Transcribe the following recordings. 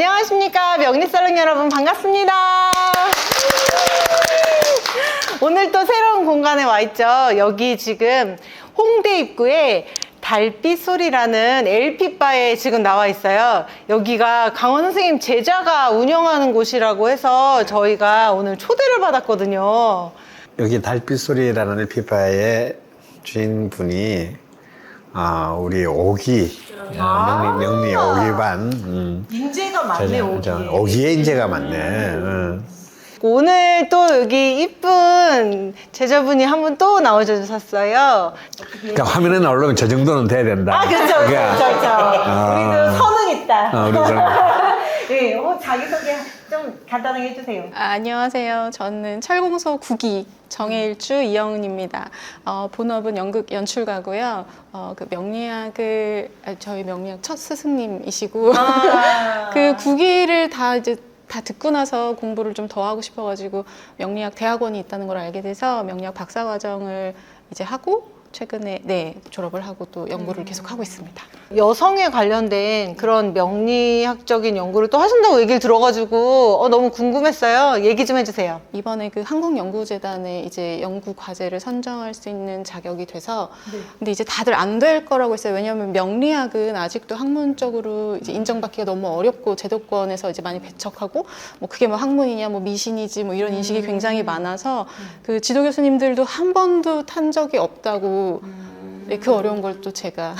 안녕하십니까 명리살롱 여러분 반갑습니다. 오늘 또 새로운 공간에 와 있죠. 여기 지금 홍대 입구에 달빛 소리라는 LP바에 지금 나와 있어요. 여기가 강원 선생님 제자가 운영하는 곳이라고 해서 저희가 오늘 초대를 받았거든요. 여기 달빛 소리라는 LP파의 주인분이 아 우리 오기 아~ 명리, 명리 오기 반 음. 인재가 많네 저, 오기. 저, 오기의 인재가 많네. 응. 오늘 또 여기 이쁜 제자분이 한 분 또 나와주셨어요. 그러니까 화면에 나오려면 저 정도는 돼야 된다. 아, 그렇죠, 그렇죠, 그러니까, 그렇죠. 아. 우리도 선은 있다. 어, 우리 그런 네, 어, 자기소개 좀 간단하게 해주세요. 아, 안녕하세요. 저는 철공소 9기 정해일주 이영은입니다. 어, 본업은 연극 연출가고요. 어, 그 명리학을 아, 저희 명리학 첫 스승님이시고 아. 그 9기를 다 이제 다 듣고 나서 공부를 좀 더 하고 싶어가지고 명리학 대학원이 있다는 걸 알게 돼서 명리학 박사 과정을 이제 하고 최근에 네 졸업을 하고 또 연구를 계속 하고 있습니다. 여성에 관련된 그런 명리학적인 연구를 또 하신다고 얘기를 들어가지고 어, 너무 궁금했어요. 얘기 좀 해주세요. 이번에 그 한국연구재단에 이제 연구 과제를 선정할 수 있는 자격이 돼서 근데 이제 다들 안 될 거라고 했어요. 왜냐하면 명리학은 아직도 학문적으로 이제 인정받기가 너무 어렵고 제도권에서 이제 많이 배척하고 뭐 그게 뭐 학문이냐 뭐 미신이지 뭐 이런 인식이 굉장히 많아서 그 지도 교수님들도 한 번도 탄 적이 없다고 네, 그 어려운 걸 또 제가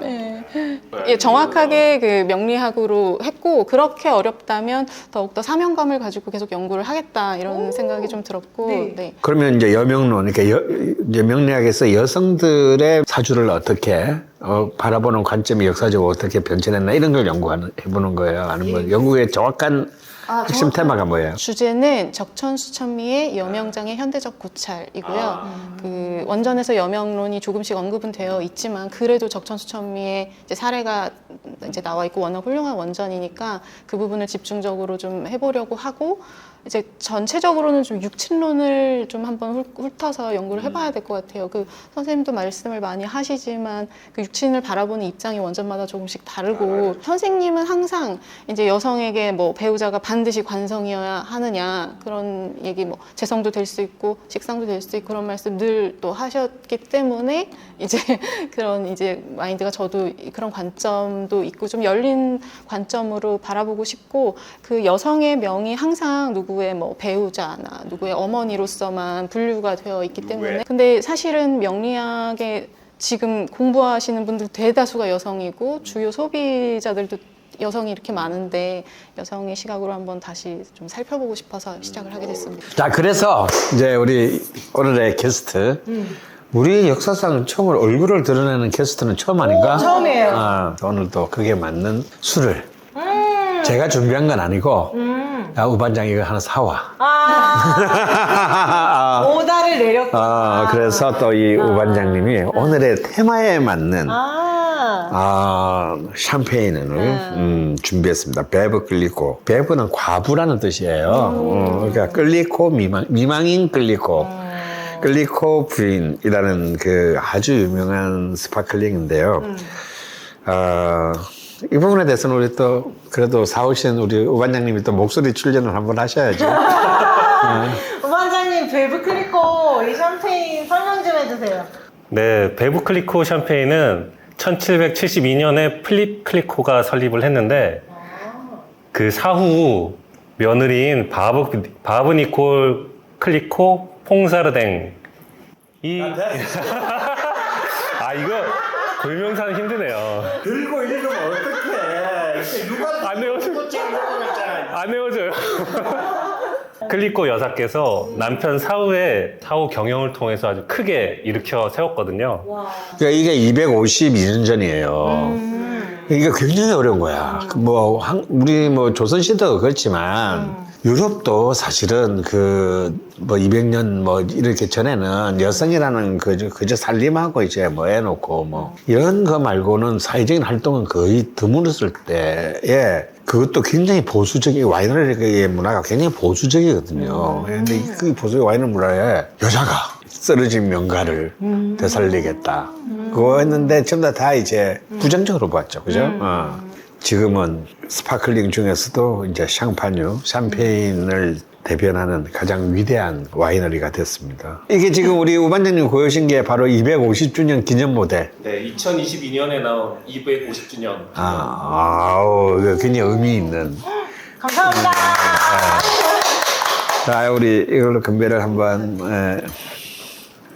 네. 예, 정확하게 그 명리학으로 했고 그렇게 어렵다면 더욱더 사명감을 가지고 계속 연구를 하겠다 이런 생각이 좀 들었고 네. 네. 그러면 이제 여명론, 그러니까 여, 이제 명리학에서 여성들의 사주를 어떻게 어, 바라보는 관점이 역사적으로 어떻게 변천했나 이런 걸 연구하는 해보는 거예요. 아니면 연구의 정확한 핵심 테마가 뭐예요? 주제는 적천수천미의 여명장의 현대적 고찰이고요. 그 원전에서 여명론이 조금씩 언급은 되어 있지만 그래도 적천수천미의 이제 사례가 이제 나와 있고 워낙 훌륭한 원전이니까 그 부분을 집중적으로 좀 해보려고 하고 이제 전체적으로는 좀 육친론을 좀 한번 훑- 훑어서 연구를 해봐야 될 것 같아요. 그 선생님도 말씀을 많이 하시지만 그 육친을 바라보는 입장이 원전마다 조금씩 다르고 선생님은 항상 이제 여성에게 뭐 배우자가 반드시 관성이어야 하느냐 그런 얘기 뭐 재성도 될 수 있고 식상도 될 수 있고 그런 말씀 늘 또 하셨기 때문에 이제 그런 이제 마인드가 저도 그런 관점도 있고 좀 열린 관점으로 바라보고 싶고 그 여성의 명이 항상 누구 의 뭐 배우자나 누구의 어머니로서만 분류가 되어 있기 때문에 근데 사실은 명리학에 지금 공부하시는 분들 대다수가 여성이고 주요 소비자들도 여성이 이렇게 많은데 여성의 시각으로 한번 다시 좀 살펴보고 싶어서 시작을 하게 됐습니다. 자, 그래서 이제 우리 오늘의 게스트. 우리 역사상 처음으로 얼굴을 드러내는 게스트는 처음 아닌가? 처음이에요. 아, 오늘도 그게 맞는 술을. 제가 준비한 건 아니고, 야, 우반장 이거 하나 사와. 아, 오다를 내렸구나. 아, 그래서 또 이 우반장님이 오늘의 테마에 맞는 아, 아, 샴페인을 음, 준비했습니다. 베브 끌리코. 베브는 과부라는 뜻이에요. 어, 그러니까 끌리코 미망, 미망인 끌리코. 끌리코 부인이라는 그 아주 유명한 스파클링인데요. 어, 이 부분에 대해서는 우리 또 그래도 사오신 우리 우반장님이 또 목소리 출연을 한번 하셔야죠. 우반장님 벨브 클리코 이 샴페인 설명 좀 해주세요. 네, 베브 클리코 샴페인은 1772년에 필립 클리코가 설립을 했는데 그 사후 며느리인 바브, 바브 니콜 클리코 퐁사르댕 이 아, 이거 돌명사는 힘드네요. 들고 읽으면 어떡해. 누가 안 외워져. 안 외워져요. 클리코 여사께서 남편 사후에 사후 경영을 통해서 아주 크게 일으켜 세웠거든요. 그러니까 이게 252년 전이에요. 이게 굉장히 어려운 거야. 그 뭐, 한- 우리 뭐 조선 시대도 그렇지만, 유럽도 사실은 그, 뭐 200년 뭐 이렇게 전에는 여성이라는 그, 그저 살림하고 이제 뭐 해놓고 뭐, 이런 거 말고는 사회적인 활동은 거의 드물었을 때에, 그것도 굉장히 보수적인 와이너리의 문화가 굉장히 보수적이거든요. 근데 그 보수적인 와이너 문화에 여자가 쓰러진 명가를 되살리겠다. 그거 했는데 전부 다, 다 이제 부정적으로 봤죠. 그죠? 어. 지금은 스파클링 중에서도 이제 샹파뉴, 샴페인을 대변하는 가장 위대한 와이너리가 됐습니다. 이게 지금 우리 우반장님 고여신 게 바로 250주년 기념 모델. 네, 2022년에 나온 250주년. 아, 아우, 굉장히 의미 있는. 감사합니다. 자, 우리 이걸로 건배를 한번 에,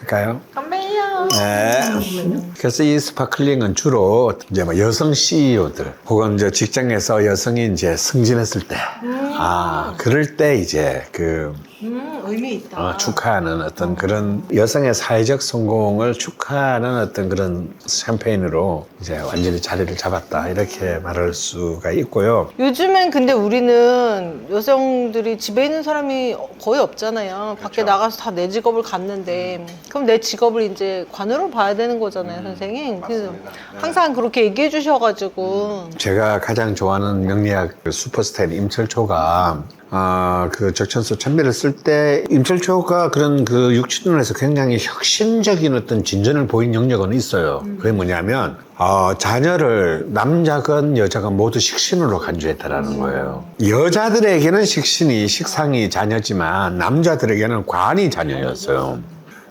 할까요? 건배요. 네. 그래서 이 스파클링은 주로 이제 뭐 여성 CEO들 혹은 이제 직장에서 여성이 이제 승진했을 때, 아, 그럴 때 이제 그 음, 의미 있다. 어, 축하하는 어떤 그런 여성의 사회적 성공을 축하하는 어떤 그런 샴페인으로 이제 완전히 자리를 잡았다 이렇게 말할 수가 있고요. 요즘엔 근데 우리는 여성들이 집에 있는 사람이 거의 없잖아요. 밖에 나가서 다 내 직업을 갖는데 그럼 내 직업을 이제 관으로 봐야 되는 거잖아요, 선생님. 그래서 항상 그렇게 얘기해 주셔가지고 제가 가장 좋아하는 명리학 그 슈퍼스타일 임철초가 아, 그 적천수 천배를 쓸 때 임철초가 그런 그 육친론에서 굉장히 혁신적인 어떤 진전을 보인 영역은 있어요. 그게 뭐냐면 어, 자녀를 남자건 여자건 모두 식신으로 간주했다라는 거예요. 여자들에게는 식신이 식상이 자녀지만 남자들에게는 관이 자녀였어요.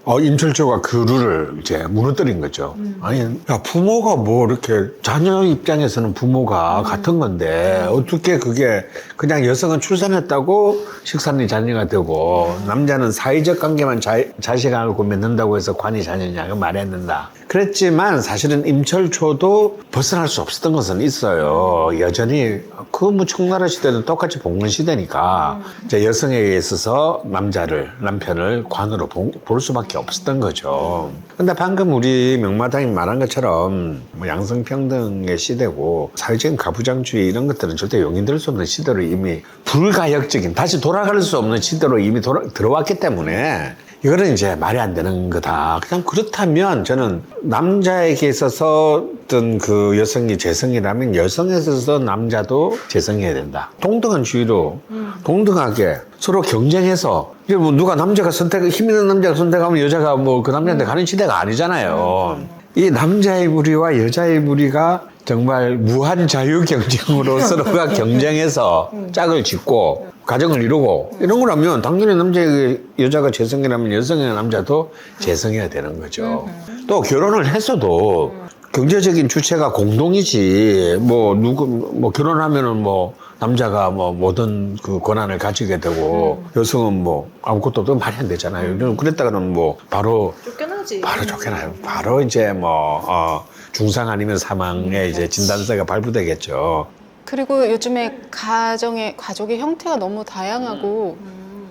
어, 임철조가 그 룰을 이제 무너뜨린 거죠. 아니, 야, 부모가 뭐 이렇게 자녀 입장에서는 부모가 같은 건데 어떻게 그게 그냥 여성은 출산했다고 식산이 자녀가 되고 남자는 사회적 관계만 자, 자식하고 맺는다고 해서 관이 자녀냐, 그안 된다. 그랬지만 사실은 임철초도 벗어날 수 없었던 것은 있어요. 여전히 그뭐 청나라 시대는 똑같이 봉건 시대니까 이제 여성에게 있어서 남자를 남편을 관으로 보- 볼 수밖에 없었던 거죠. 근데 방금 우리 명마당이 말한 것처럼 뭐 양성평등의 시대고 사회적인 가부장주의 이런 것들은 절대 용인될 수 없는 시대로 이미 불가역적인 다시 돌아갈 수 없는 시대로 이미 돌아, 들어왔기 때문에 이거는 이제 말이 안 되는 거다. 그냥 그렇다면 저는 남자에게 있어서 어떤 그 여성이 재성이라면 여성에 있어서 남자도 재성해야 된다. 동등한 주의로 동등하게 서로 경쟁해서 이게 뭐 누가 남자가 선택 힘 있는 남자가 선택하면 여자가 뭐 그 남자한테 가는 시대가 아니잖아요. 이 남자의 무리와 여자의 무리가 정말 무한 자유 경쟁으로 서로가 경쟁해서 짝을 짓고 가정을 이루고 이런 거라면 당연히 남자의 여자가 재성이라면 여성의 남자도 재성해야 되는 거죠. 또 결혼을 했어도 경제적인 주체가 공동이지 뭐 누구 뭐 결혼하면은 뭐 남자가 뭐 모든 그 권한을 가지게 되고 여성은 뭐 아무것도 없고 말이 안 되잖아요. 그랬다가는 뭐 바로 쫓겨나지. 바로 쫓겨나요. 바로 이제 뭐, 어, 중상 아니면 사망의 이제 진단서가 발부되겠죠. 그리고 요즘에 가정의 가족의 형태가 너무 다양하고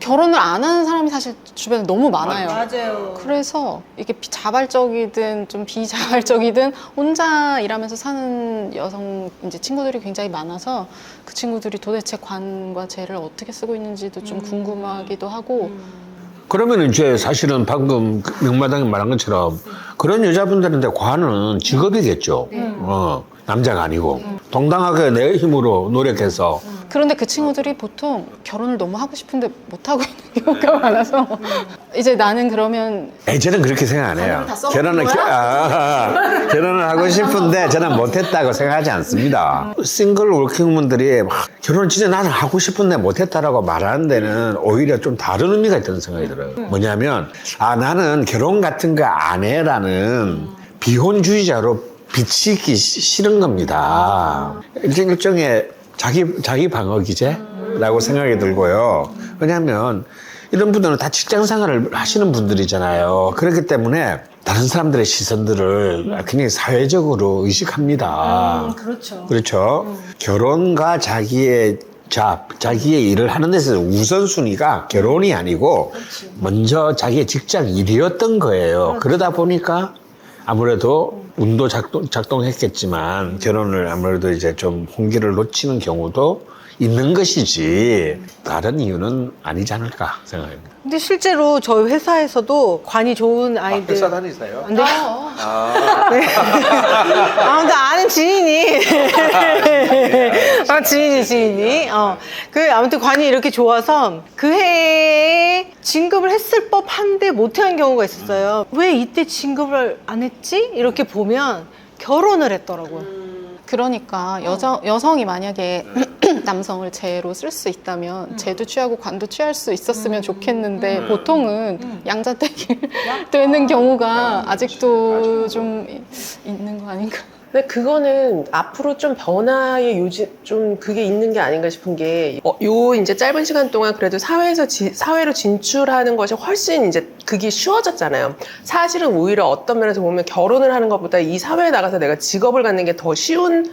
결혼을 안 하는 사람이 사실 주변에 너무 많아요. 맞아요. 그래서 이게 비- 자발적이든 좀 비자발적이든 혼자 일하면서 사는 여성 이제 친구들이 굉장히 많아서 그 친구들이 도대체 관과 재를 어떻게 쓰고 있는지도 좀 궁금하기도 하고 그러면 이제 사실은 방금 그 명마당이 말한 것처럼 그런 여자분들한테 관은 직업이겠죠. 어, 남자가 아니고. 동당하게 내 힘으로 노력해서 그런데 그 친구들이 보통 결혼을 너무 하고 싶은데 못 하고 있는 경우가 많아서 이제 나는 그러면 에이, 저는 그렇게 생각 안 해요. 다 써먹은 결혼을, 거야? 아, 결혼을 하고 싶은데 저는 못했다고 생각하지 않습니다. 싱글 워킹분들이 막 결혼 진짜 나는 하고 싶은데 못했다라고 말하는 데는 오히려 좀 다른 의미가 있다는 생각이 들어요. 뭐냐면, 아, 나는 결혼 같은 거 안 해라는 비혼주의자로 비치기 시- 싫은 겁니다. 일종 일종의 자기, 자기 방어 기제라고 생각이 들고요. 왜냐하면 이런 분들은 다 직장 생활을 하시는 분들이잖아요. 그렇기 때문에 다른 사람들의 시선들을 굉장히 사회적으로 의식합니다. 그렇죠. 그렇죠. 결혼과 자기의 잡, 자기의 일을 하는 데서 우선순위가 결혼이 아니고 먼저 자기의 직장 일이었던 거예요. 그러다 보니까 아무래도 운도 작동, 작동했겠지만 결혼을 아무래도 이제 좀 홍기를 놓치는 경우도 있는 것이지 다른 이유는 아니지 않을까 생각합니다. 근데 실제로 저희 회사에서도 관이 좋은 아이들 다니세요? 안 돼요? 네. 아무튼 아는 지인이 아 지인이 지인이 어 그 아무튼 관이 이렇게 좋아서 그 해에 진급을 했을 법한데 못한 경우가 있었어요. 왜 이때 진급을 안 했지? 이렇게 보면 결혼을 했더라고요. 그러니까 여자, 여성이 만약에 남성을 제로 쓸 수 있다면 제도 취하고 관도 취할 수 있었으면 좋겠는데 보통은 양자택일 되는 경우가 아직도. 좀 있는 거 아닌가? 근데 그거는 앞으로 좀 변화의 요지 좀 그게 있는 게 아닌가 싶은 게, 어, 요 이제 짧은 시간 동안 그래도 사회에서 지- 사회로 진출하는 것이 훨씬 이제 그게 쉬워졌잖아요. 사실은 오히려 어떤 면에서 보면 결혼을 하는 것보다 이 사회에 나가서 내가 직업을 갖는 게 더 쉬운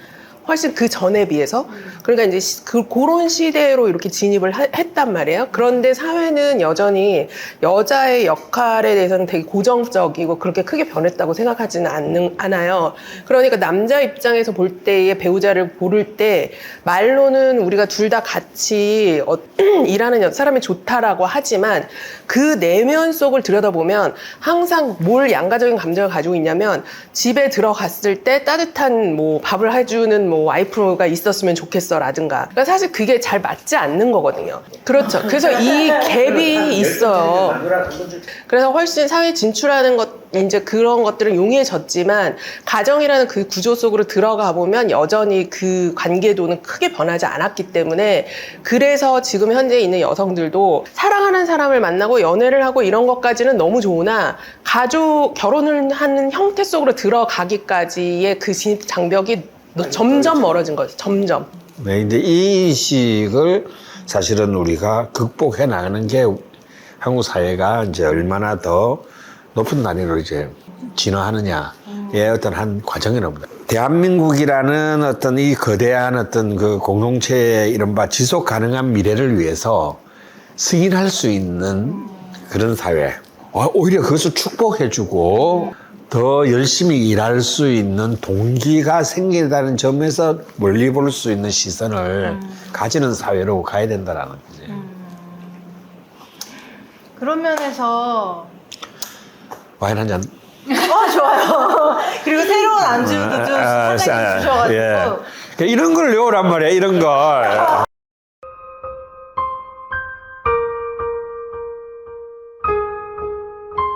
훨씬 그 전에 비해서 그러니까 이제 시- 그 그런 시대로 이렇게 진입을 하- 했단 말이에요. 그런데 사회는 여전히 여자의 역할에 대해서는 되게 고정적이고 그렇게 크게 변했다고 생각하지는 않는, 않아요. 그러니까 남자 입장에서 볼 때의 배우자를 고를 때 말로는 우리가 둘 다 같이 어, 일하는 여- 사람이 좋다라고 하지만 그 내면 속을 들여다보면 항상 뭘 양가적인 감정을 가지고 있냐면 집에 들어갔을 때 따뜻한 뭐 밥을 해주는 뭐 와이프가 있었으면 좋겠어라든가 그러니까 사실 그게 잘 맞지 않는 거거든요. 그렇죠. 그래서 이 갭이 있어요. 그래서 훨씬 사회 진출하는 것 이제 그런 것들은 용이해졌지만 가정이라는 그 구조 속으로 들어가 보면 여전히 그 관계도는 크게 변하지 않았기 때문에 그래서 지금 현재 있는 여성들도 사랑하는 사람을 만나고 연애를 하고 이런 것까지는 너무 좋으나 가족 결혼을 하는 형태 속으로 들어가기까지의 그 진입 장벽이 점점 멀어진 거죠. 점점. 네, 이제 이 인식을 사실은 우리가 극복해 나가는 게 한국 사회가 이제 얼마나 더 높은 단위로 이제 진화하느냐의 어떤 한 과정이라고 봅니다. 대한민국이라는 어떤 이 거대한 어떤 그 공동체의 이른바 지속 가능한 미래를 위해서 승인할 수 있는 그런 사회. 어, 오히려 그것을 축복해주고 더 열심히 일할 수 있는 동기가 생긴다는 점에서 멀리 볼 수 있는 시선을 가지는 사회로 가야 된다라는 거지. 그런 면에서 와인 한 잔. 어 좋아요. 그리고 새로운 안주도 좀 아, 사장님 아, 주셔가지고 예. 이런 걸 외우란 말이야, 이런 걸.